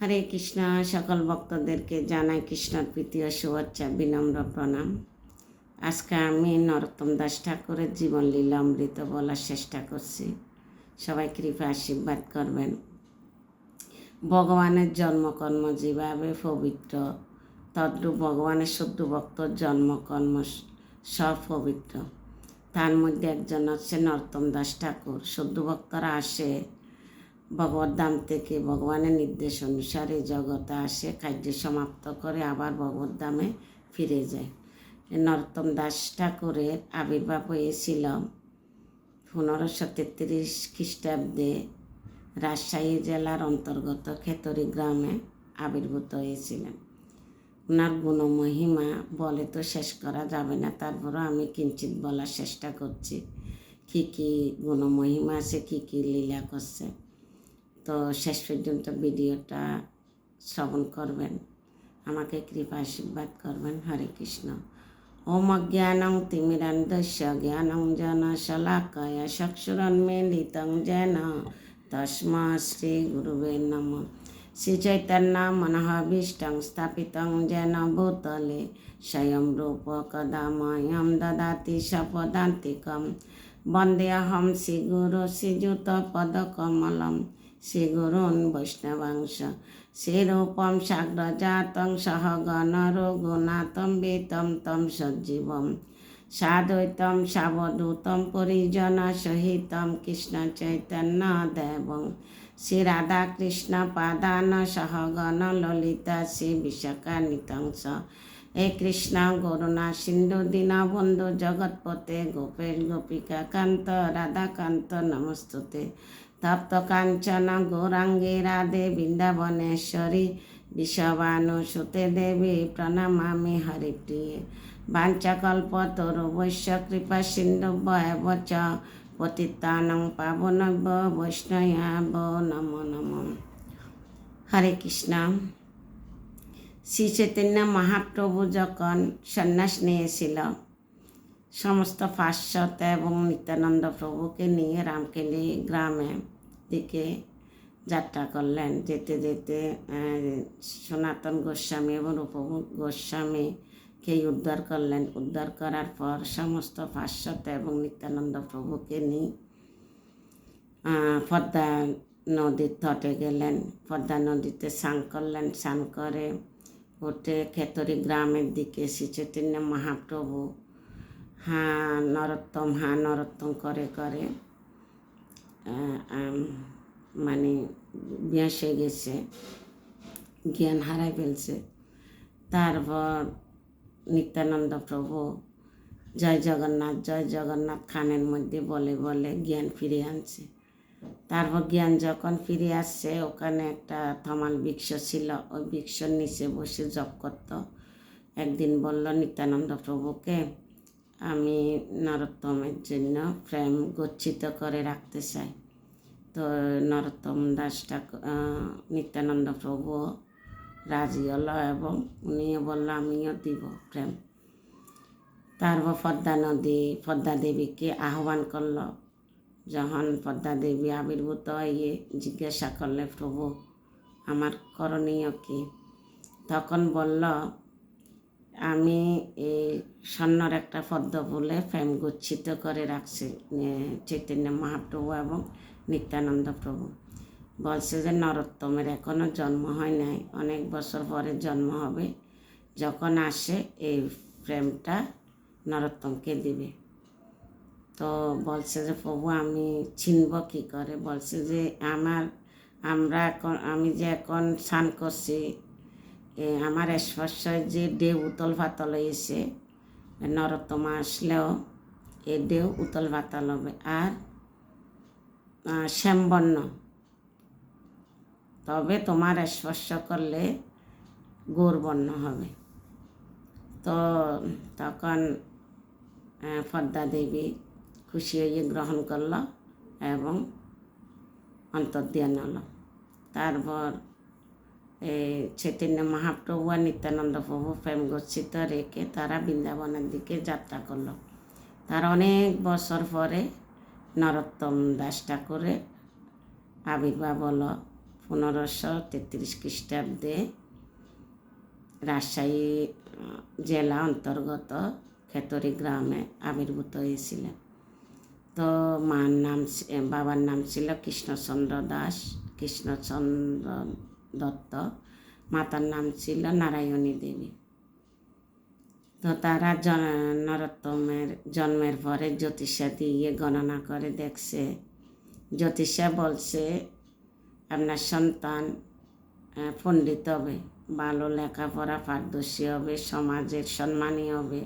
হরে কৃষ্ণ, সকল ভক্তদেরকে জানাই কৃষ্ণর প্রীতি ও শুভেচ্ছা, বিনম্র প্রণাম। আজকে আমি নরোত্তম দাস ঠাকুরের জীবন লীলা অমৃত বলার চেষ্টা করছি। সবাই কৃপা আশীর্বাদ করবেন। ভগবানের জন্মকর্ম যেভাবে পবিত্র, তদ্রূপ ভগবানের শুদ্ধ ভক্ত জন্মকর্ম সব পবিত্র তার মধ্যে একজন হচ্ছে নরোত্তম দাস ঠাকুর। শুদ্ধ ভক্তরা আসে ভগবত থেকে ভগবানের নির্দেশ অনুসারে জগতে আসে কার্য সমাপ্ত করে আবার ভগবত ফিরে যায়। নরোত্তম দাস ঠাকুরের আবির্ভাব হয়েছিল পনেরোশো তেত্রিশ খ্রিস্টাব্দে রাজশাহী জেলার অন্তর্গত খেতরি গ্রামে আবির্ভূত হয়েছিলেন। ওনার গুণমহিমা বলে তো শেষ করা যাবে না, তারপরও আমি কিঞ্চিত বলার চেষ্টা করছি। কী কী গুণমহিমা আছে, কী কী লীলা করছে? তো শেষ পর্যন্ত ভিডিওটা শ্রবণ করবেন। আমাকে কৃপা আশীর্বাদ করবেন। হরে কৃষ্ণ। ওম অজ্ঞানং তিমিরান্ধস্য জ্ঞানং জন শলাকয়া চক্ষুরন্মিলিতং যেন। তস্মা শ্রী গুরুবে নম। শ্রী চৈতন্য মনঃভীষ্টং স্থাপিতং যেন ভূতলে। স্বয়ং রূপ কদা ময়ম দদাতি সপদান্তিকম। বন্দেহম শ্রীগুরু শ্রীযুতপদকমলম শ্রীগুরুन् বৈষ্ণবাংশ শ্রীরূপম সাগ্রজাতং সহগণ রঘুনাথম বেতম তম সজ্জীবম সাদ্বৈতম সাবধূতম পরিজন সহিতম কৃষ্ণ চৈতন্য দেবং শ্রী রাধা কৃষ্ণ পাদান সহগণ ললিতা শ্রী বিশাখানিতংস হে কৃষ্ণ করুণা সিন্ধু দীনবন্ধু জগৎপতে গোপেশ গোপিকা কান্ত রাধাকান্ত নমস্তুতে তপ্ত কাঞ্চন গৌরাঙ্গে রাধে বৃন্দাবনেশ্বরী বিষবানুসুতে দেবী প্রণমামি হরিপ্রিয়ে। বৈশ্য কৃপা সিন্ধু বয়বচ পতিতানং পাবনব্য বৈষ্ণয়াব নম নম। হরে কৃষ্ণ। শ্রী চৈতন্য মহাপ্রভু যখন সন্ন্যাস নিয়েছিল সমস্ত পাশ্চাত্য এবং নিত্যানন্দ প্রভুকে নিয়ে রামকেলি গ্রামে দিকে যাত্রা করলেন। যেতে যেতে সনাতন গোস্বামী এবং রূপভু গোস্বামীকে উদ্ধার করলেন। উদ্ধার করার পর সমস্ত পাশ্চাত্য এবং নিত্যানন্দ প্রভুকে নিয়ে পদ্মা নদীর তটে গেলেন। পদ্মা নদীতে স্নান করলেন। স্নান করে উঠে খেতরি গ্রামের দিকে শ্রী চৈতন্য মহাপ্রভু হা নরোত্তম হা নরোত্তম করে করে মানে বেঁসে গেছে, জ্ঞান হারাই ফেলছে। তারপর নিত্যানন্দ প্রভু জয় জগন্নাথ জয় জগন্নাথ খানের মধ্যে বলে বলে জ্ঞান ফিরে আনছে। তারপর জ্ঞান যখন ফিরে আসছে, ওখানে একটা থমাল বৃক্ষ ছিল, ওই বৃক্ষর নিচে বসে জপ করত। একদিন বলল, নিত্যানন্দ প্রভুকে আমি নরোত্তমের জন্য প্রেম গচ্ছিত করে রাখতে চাই। তো নরোত্তম দাস ঠাকুর নিত্যানন্দ প্রভু রাজি হলো এবং উনিও বলল, আমিও দিব প্রেম। তারপর পদ্মা নদী পদ্মা দেবীকে আহ্বান করল। যখন পদ্মা দেবী আবির্ভূত হয়ে জিজ্ঞাসা করলে, প্রভু, আমার করণীয় কি? তখন বলল আমি এই স্বর্ণর একটা পদ্ম বলে প্রেম গচ্ছিত করে রাখছি চৈতন্য মহাপ্রভু এবং নিত্যানন্দ প্রভু। বলছে যে, নরোত্তমের এখনও জন্ম হয় নাই, অনেক বছর পরে জন্ম হবে, যখন আসে এই প্রেমটা নরোত্তমকে দিবে। তো বলছে যে, প্রভু, আমি চিনব কী করে? বলছে যে, আমার, আমরা এখন, আমি যে এখন স্নান করছি আমার স্পর্শ যে ঢেউ উতল ফাতল হয়েছে নরতমা আসলেও এ ঢেউ উতল ফাতল হবে। আর শ্যামবর্ণ, তবে তোমার স্পর্শ করলে গৌরবর্ণ হবে। তো তখন পদ্মা দেবী খুশি হয়ে গ্রহণ করল এবং অন্তর্ধান হলো। তারপর চৈতন্য মহাপ্রভু আর নিত্যানন্দ প্রভু প্রেম গচ্ছিত রেখে তারা বৃন্দাবনের দিকে যাত্রা করল। তার অনেক বছর পরে নরোত্তম দাস ঠাকুরের আবির্ভাব হলো পনেরোশো তেত্রিশ খ্রিস্টাব্দে রাজশাহী জেলা অন্তর্গত খেতরি গ্রামে আবির্ভূত হয়েছিলেন। তো মার নাম বাবার নাম ছিল কৃষ্ণচন্দ্র দাস। কৃষ্ণচন্দ্র দত্ত। মাতার নাম ছিল নারায়ণী দেবী। তো তারা জন- নরোত্তমের জন্মের পরে জ্যোতিষা দিয়ে গণনা করে দেখছে। জ্যোতিষা বলছে, আপনার সন্তান পণ্ডিত হবে, ভালো লেখাপড়া, পারদর্শী হবে, সমাজের সম্মানী হবে,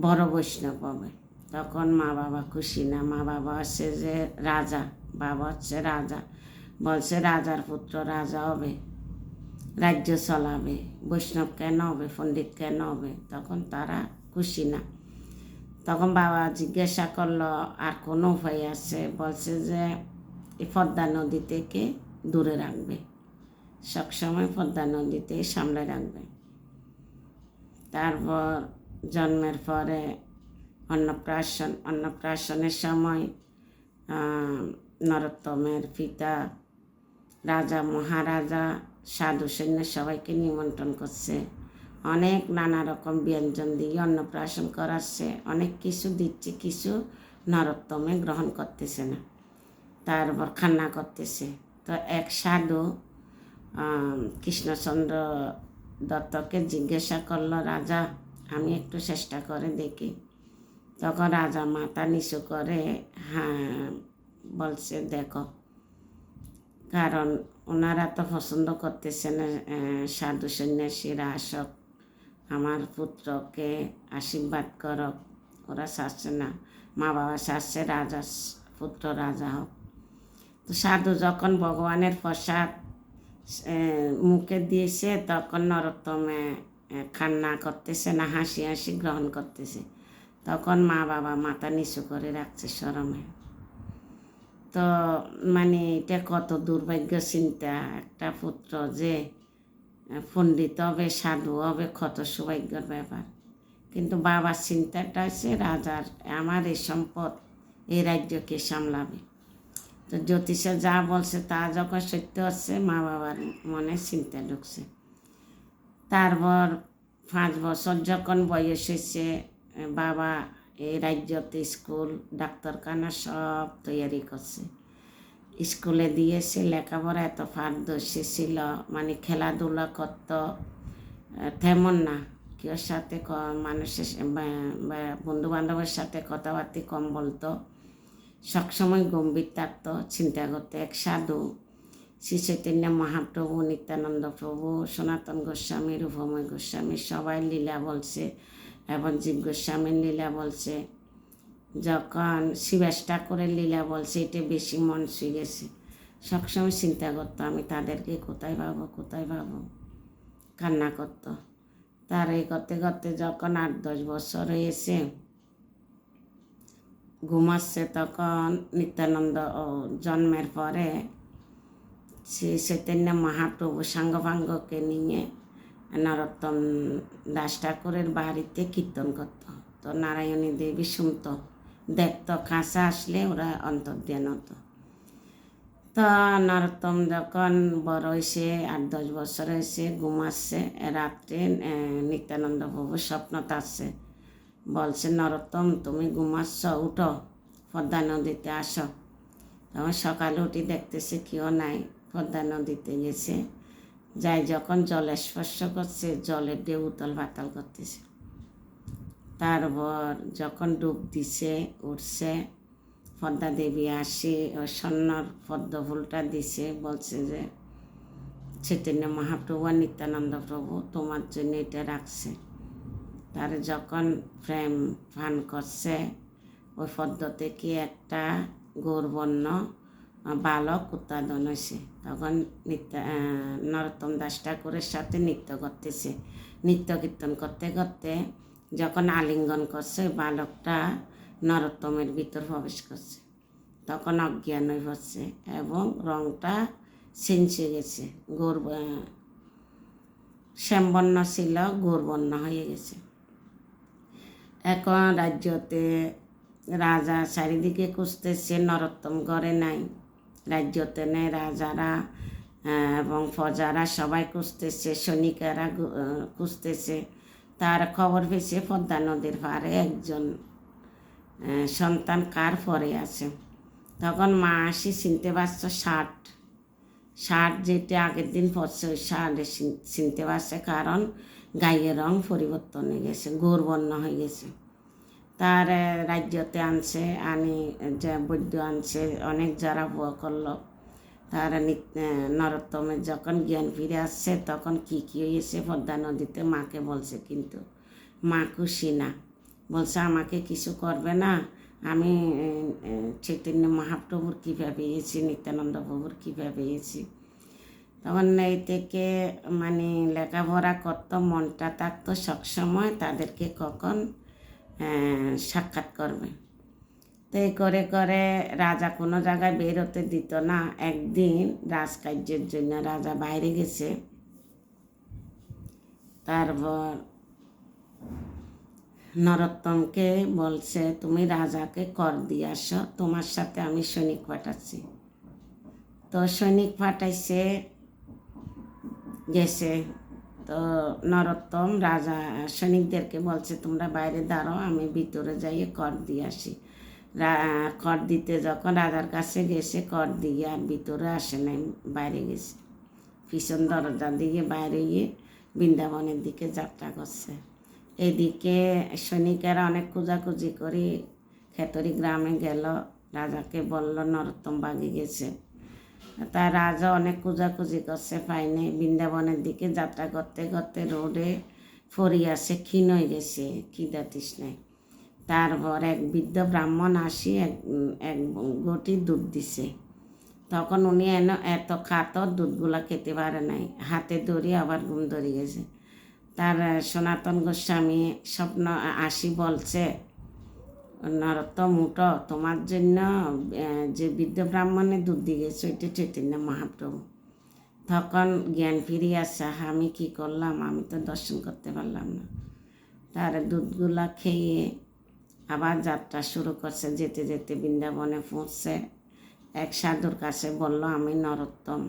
বড় বৈষ্ণব হবে। তখন মা বাবা খুশি না। মা বাবা হচ্ছে যে রাজা, বাবা হচ্ছে রাজা। বলছে, রাজার পুত্র, রাজা হবে। রাজ্য চলাবে। বৈষ্ণব কেন হবে? পণ্ডিত কেন হবে? তখন তারা খুশি না। তখন বাবা জিজ্ঞাসা করল, আর কোনো উপায় আছে? বলছে যে, এই পদ্মা নদী থেকে দূরে রাখবে? সবসময় পদ্মা নদীতে সামলে রাখবে। তারপর জন্মের পরে অন্নপ্রাশন, অন্নপ্রাশনের সময় নরোত্তমের পিতা রাজা মহারাজা সাধু সৈন্য সবাইকে নিমন্ত্রণ করছে। অনেক নানা রকম ব্যঞ্জন দিয়ে অন্নপ্রাশন করাচ্ছে। অনেক কিছু দিচ্ছে, কিছু নরোত্তমে গ্রহণ করতেছে না। তারপর খান্না করতেছে। তো এক সাধু কৃষ্ণচন্দ্র দত্তকে জিজ্ঞাসা করল, রাজা, আমি একটু চেষ্টা করে দেখি। তখন রাজা মাথা নিচু করে হ্যাঁ বলছে, দেখো। কারণ ওনারা তো পছন্দ করতেছে না সাধু সন্ন্যাসীরা আসক, আমার পুত্রকে আশীর্বাদ করক, ওরা চাচ্ছে না মা বাবা চাচ্ছে রাজা, পুত্র রাজা হোক। তো সাধু যখন ভগবানের প্রসাদ মুখে দিয়েছে, তখন নরোত্তমে খান্না করতেছে না, হাসি হাসি গ্রহণ করতেছে। তখন মা বাবা মাথা নিচু করে রাখছে শরমে তো মানে এটা কত দুর্ভাগ্য চিন্তা একটা পুত্র যে পণ্ডিত হবে, সাধু হবে, কত সৌভাগ্যর ব্যাপার। কিন্তু বাবার চিন্তাটা হচ্ছে রাজার আমার এই সম্পদ এই রাজ্যকে সামলাবে। তো জ্যোতিষে যা বলছে তা যখন সত্য হচ্ছে মা বাবার মনে চিন্তা ঢুকছে। তারপর পাঁচ বছর যখন বয়স হয়েছে, বাবা এই রাজ্যতে স্কুল, ডাক্তারখানা সব তৈরি করছে। স্কুলে দিয়েছে লেখাপড়া এত পারদর্শী ছিল মানে খেলাধুলা করত তেমন না। কেউ সাথে মানুষের বন্ধু বান্ধবের সাথে কথাবার্তা কম বলতো। সবসময় গম্ভীর থাকতো, চিন্তা করতো, এক সাধু। শ্রী চৈতন্য মহাপ্রভু, নিত্যানন্দ প্রভু, সনাতন গোস্বামী, রূপময় গোস্বামী, সবাই লীলা বলছে। এবং জীব গোস্বামীর লীলা বলছে। যখন শিবাস ঠাকুরের লীলা বলছে এটা বেশি মন শুয়ে গেছে। সবসময় চিন্তা করতো, আমি তাদেরকে কোথায় পাবো কোথায় পাবো? কান্না করতো। তার এই করতে করতে যখন আট দশ বছর হয়েছে ঘুমাচ্ছে তখন নিত্যানন্দ জন্মের পরে শ্রী চৈতন্য মহাপ্রভু সাঙ্গপাঙ্গকে নিয়ে নরোত্তম দাস ঠাকুরের বাড়িতে কীর্তন করত। তো নারায়ণী দেবী শুনত। দেখতো, কাছে আসলে ওরা অন্তর্ধান হতো। তো নরোত্তম যখন বড় হয়েছে, আট দশ বছর হয়েছে ঘুমাচ্ছে রাত্রে নিত্যানন্দ প্রভু স্বপ্ন আসছে বলছে, নরোত্তম, তুমি ঘুমাচ্ছ, উঠো, পদ্মা নদীতে আসো। তখন সকালে উঠি দেখতেছে, কেউ নাই, পদ্মা নদীতে গেছে। যাই যখন জলে স্পর্শ করছে, জলের ঢেউ উতল পাতাল করতেছে। তারপর যখন ডুব দিছে, উঠছে, পদ্মা দেবী আসি ওই স্বর্ণর পদ্ম ফুলটা দিছে, বলছে যে, চৈতন্য মহাপ্রভু আর নিত্যানন্দ প্রভু তোমার জন্য এটা রাখছে। তার যখন প্রেম ফান করছে, ওই পদ্ম থেকে একটা গৌরবর্ণ বালক উৎপাদন হয়েছে তখন নিত্য নরোত্তম দাস ঠাকুরের সাথে নৃত্য করতেছে। নৃত্য কীর্তন করতে করতে যখন আলিঙ্গন করছে, বালকটা নরোত্তমের ভিতর প্রবেশ করছে। তখন অজ্ঞান হয়ে পড়ছে এবং রংটা ছিঞ্চে গেছে। গোর শ্যামবর্ণ ছিল, গোরবর্ণ হয়ে গেছে। এখন রাজ্যতে রাজা চারিদিকে খুঁজতেছে, নরোত্তম ঘরে নাই। রাজ্যতে নেই রাজারা এবং ফজারা সবাই খুঁজতেছে, সৈনিকেরা খুঁজতেছে। তার খবর পেয়েছে পদ্মা নদীর পাড়ে একজন সন্তান কার পরে আছে। তখন মা আসি চিনতে পারছ ষাট। শার্ট যেটা আগের দিন পরছে ওই শার্ট চিনতে পারছে কারণ গায়ের রং পরিবর্তন হয়ে গেছে, গৌরবর্ণ হয়ে গেছে। তার রাজ্যতে আনছে আনি যে, বৈদ্য আনছে, অনেক যারা বুয়া করল। তার নরোত্তমের যখন জ্ঞান ফিরে আসছে, তখন কি কি হয়েছে? পদ্মা নদীতে মাকে বলছে কিন্তু, মা খুশি না। বলছে, আমাকে কিছু করবে না। আমি চৈতন্য মহাপ্রভুর কীভাবে পেয়েছি, নিত্যানন্দ প্রভুর কীভাবে পেয়েছি। তখন এই থেকে মানে লেখাপড়া করতো, মনটা থাকতো সবসময়। তাদেরকে কখন সাক্ষাৎ করবে। তো এই করে করে রাজা কোনো জায়গায় বেরোতে দিত না। একদিন রাজকার্যের জন্য রাজা বাইরে গেছে। তারপর নরোত্তমকে বলছে, তুমি রাজাকে কর দিয়ে আসো। তোমার সাথে আমি সৈনিক পাঠাচ্ছি। তো সৈনিক পাঠাইছে, গেছে। তো নরোত্তম রাজা সৈনিকদেরকে বলছে, তোমরা বাইরে দাঁড়াও, আমি ভিতরে যাইয়ে কর দিয়ে আসি। কর দিতে যখন রাজার কাছে গেছে, কর দিয়ে আর ভিতরে আসে নাই, বাইরে গেছে। পিছন দরজা দিয়ে বাইরে গিয়ে বৃন্দাবনের দিকে যাত্রা করছে। এদিকে সৈনিকেরা অনেক খোঁজাখুঁজি করে খেতরি গ্রামে গেল, রাজাকে বলল, নরোত্তম বাগি গেছে। তা রাজা অনেক খোঁজাখুঁজি করছে পায়নি বৃন্দাবনের দিকে যাত্রা করতে করতে রোডে ফরি আসে, ক্ষীণ হয়ে গেছে, খিদা তৃষ্ণায়। তারপর এক বৃদ্ধ ব্রাহ্মণ আসি, এক এক গটি দুধ দিছে। তখন উনি এন, এত খাত দুধগুলা খেতে পারে নাই। হাতে দড়ি আবার ঘুম ধরে গেছে। তার সনাতন গোস্বামী স্বপ্ন আসি বলছে নরোত্তম উঠো তোমার জন্য যে বৃদ্ধ ব্রাহ্মণে দুধ দিয়ে গেছে চৈতন্য মহাপ্রভু। তখন জ্ঞান ফিরিয়ে আসা, আমি কি করলাম? আমি তো দর্শন করতে পারলাম না। তার দুধগুলা খেয়ে আবার যাত্রা শুরু করছে, যেতে যেতে বৃন্দাবনে পৌঁছছে এক সাধুর কাছে বলল, আমি নরোত্তম।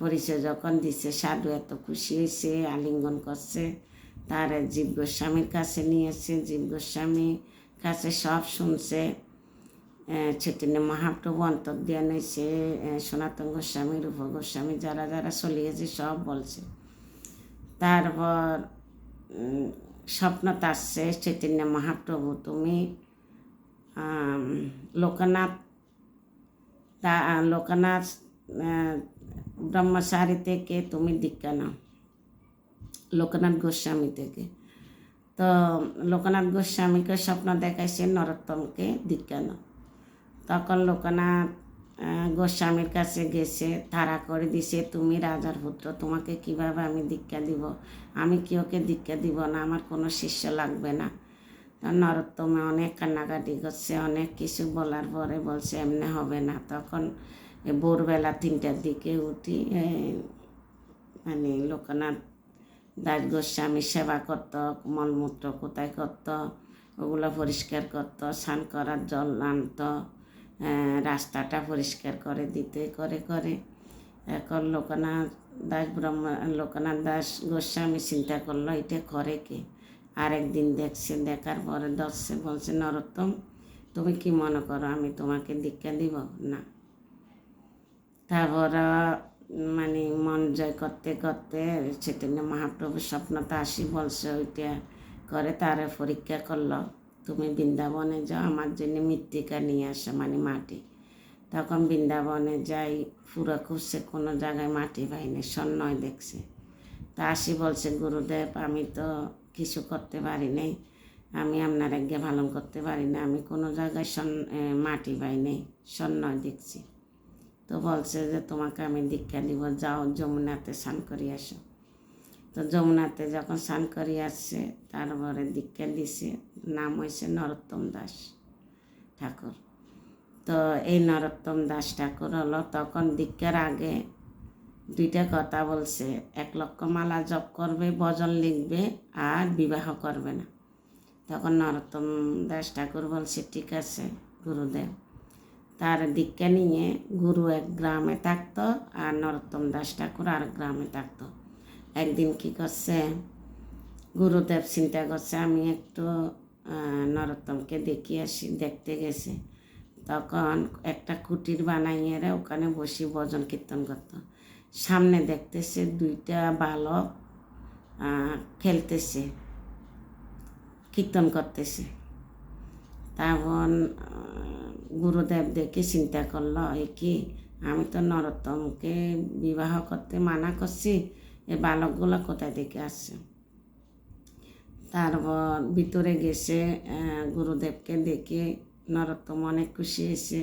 পরিচয় যখন দিছে, সাধু এত খুশি হয়েছে, আলিঙ্গন করছে, তার জীব গোস্বামীর কাছে নিয়েছে জীব গোস্বামী কাছে সব শুনছে চৈতন্য মহাপ্রভু অন্তর্ধান হয়েছে আহ, সনাতন গোস্বামী রূপ গোস্বামী যারা যারা চলিয়েছে সব বলছে। তারপর স্বপ্ন আসছে চৈতন্য মহাপ্রভু তুমি লোকনাথ তা লোকনাথ ব্রহ্মচারী থেকে তুমি দীক্ষা নাও লোকনাথ গোস্বামী থেকে। তো লোকনাথ গোস্বামীকে স্বপ্ন দেখাইছে নরোত্তমকে দীক্ষানো তখন লোকনাথ গোস্বামীর কাছে গেছে তারা করে দিছে, তুমি রাজার পুত্র, তোমাকে কীভাবে আমি দীক্ষা দিব? আমি কি ওকে দীক্ষা দিব না? আমার কোনো শিষ্য লাগবে না। নরোত্তমে অনেক কান্নাকাটি করছে, অনেক কিছু বলার পরে বলছে, এমনি হবে না। তখন ভোরবেলা তিনটার দিকে উঠি মানে লোকনাথ দাস গোস্বামী সেবা করত মলমূত্র কোথায় করত, ওগুলো পরিষ্কার করত, স্নান করার জল আনত রাস্তাটা পরিষ্কার করে দিতে, করে করে। এখন লোকনাথ দাস, ব্রহ্ম, লোকনাথ দাস গোস্বামী চিন্তা করল, এটা করে কে? আরেকদিন দেখছে, দেখার পরে দশে বলছে, নরোত্তম, তুমি কি মনে করো আমি তোমাকে দীক্ষা দিব? না। তারপর মানে মন জয় করতে করতে চৈতন্য মহাপ্রভু স্বপ্নতা আসি বলছে ওইটা করে তারা পরীক্ষা করল। তুমি বৃন্দাবনে যাও, আমার জন্য মৃত্তিকা নিয়ে আসো মানে মাটি। তখন বৃন্দাবনে যাই, পুরো খুঁজছে কোনো জায়গায় মাটি পাইনি স্বর্ণয় দেখছে। তা আসি বলছে, গুরুদেব, আমি তো কিছু করতে পারি নাই, আমি আপনার আগে ভালো করতে পারি না, আমি কোনো জায়গায় মাটি পাই নাই স্বর্ণয় দেখছি। তো বলছে যে, তোমাকে আমি দীক্ষা দিব, যাও যমুনাতে স্নান করে আসো। তো যমুনাতে যখন স্নান করে আসছে, তারপরে দীক্ষা দিছে, নাম হয়েছে নরোত্তম দাস ঠাকুর। তো এই নরোত্তম দাস ঠাকুর হলো, তখন দীক্ষার আগে দুইটা কথা বলছে, এক লক্ষ মালা জপ করবে, ভজন লিখবে আর বিবাহ করবে না। তখন নরোত্তম দাস ঠাকুর বলছে, ঠিক আছে, গুরুদেব। তার দীক্ষা নিয়ে গুরু এক গ্রামে থাকতো আর নরোত্তম দাস ঠাকুর আর গ্রামে থাকতো। একদিন কি করছে? গুরুদেব চিন্তা করছে, আমি একটু নরোত্তমকে দেখি আসি, দেখতে গেছে। তখন একটা কুটির বানাইয়ে রে ওখানে বসে ভজন কীর্তন করতো। সামনে দেখতেছে দুইটা বালক খেলতেছে, কীর্তন করতেছে। তখন গুরুদেব দেখে চিন্তা করল, এ কি, আমি তো নরোত্তমকে বিবাহ করতে মানা করছি, এ বালকগুলো কোথায় থেকে আসছে? তারপর ভিতরে গেছে গুরুদেবকে দেখে নরোত্তম অনেক খুশি হয়েছে,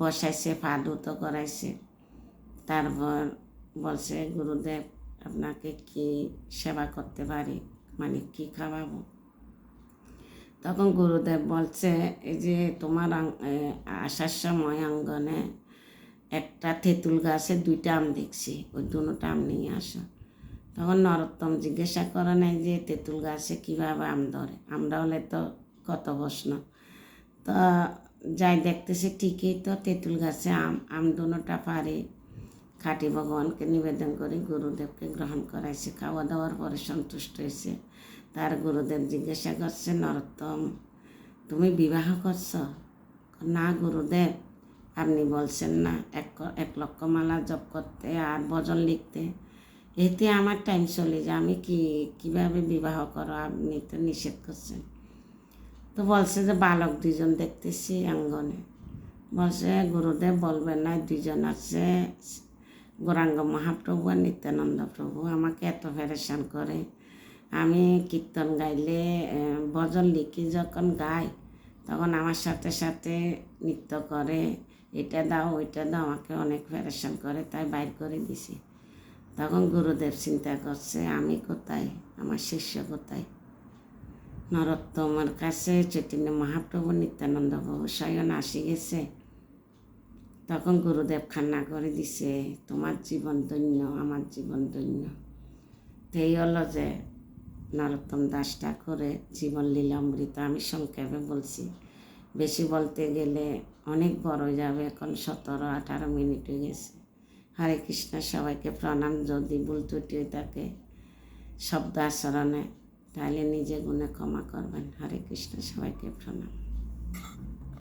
বসাইছে ফাদুতো করাইছে। তারপর বলছে, গুরুদেব, আপনাকে কি সেবা করতে পারি? মানে কি খাওয়াবো? তখন গুরুদেব বলছে, এই যে তোমার আসার সময় অঙ্গনে একটা তেঁতুল গাছে দুইটা আম দেখছি, ওই দুটো আম নিয়ে আসো। তখন নরোত্তম জিজ্ঞাসা করে নাই যে তেঁতুল গাছে কীভাবে আম ধরে? আমরা হলে তো কত প্রশ্ন। তো যাই দেখতেছে ঠিকই তো, তেঁতুল গাছে আম আম দুটা পারে। খাঁটি ভগবানকে নিবেদন করে, গুরুদেবকে গ্রহণ করাইছে, খাওয়া দাওয়ার পরে সন্তুষ্ট হয়েছে। তার গুরুদেব জিজ্ঞাসা করছে, নরোত্তম, তুমি বিবাহ করছ? না গুরুদেব, আপনি বলছেন না। এক এক লক্ষ মালা জপ করতে আর ভজন লিখতে। এতে আমার টাইম চলে যায়। আমি কি, কীভাবে বিবাহ করো? আপনি তো নিষেধ করছেন। তো বলছে যে, বালক দুজন দেখতেছি আঙ্গনে। বলছে, গুরুদেব বলবেন না দুজন আছে। গৌরাঙ্গ মহাপ্রভু আর নিত্যানন্দ প্রভু। আমাকে এত ফেরেশান করে। আমি কীর্তন গাইলে ভজন লিখি যখন গাই, তখন আমার সাথে সাথে নৃত্য করে, এটা দাও, ওইটা দাও, আমাকে অনেক ফেরেশান করে, তাই বাইর করে দিছি। তখন গুরুদেব চিন্তা করছে, আমি কোথায়? আমার শিষ্য কোথায়? নরোত্তমের কাছে চৈতন্য মহাপ্রভু নিত্যানন্দ স্বয়ং আসি গেছে। তখন গুরুদেব খান্না করে দিছে, তোমার জীবন ধন্য, আমার জীবন ধন্য। এই হলো যে নরোত্তম দাস ঠাকুরের জীবন লীলামৃত আমি সংক্ষেপে বলছি। বেশি বলতে গেলে অনেক বড় যাবে এখন সতেরো, আঠারো মিনিট হয়ে গেছে। হরে কৃষ্ণ, সবাইকে প্রণাম। যদি ভুল ত্রুটি থাকে শব্দ আচরণে, তাহলে নিজে গুণে ক্ষমা করবেন। হরে কৃষ্ণ, সবাইকে প্রণাম।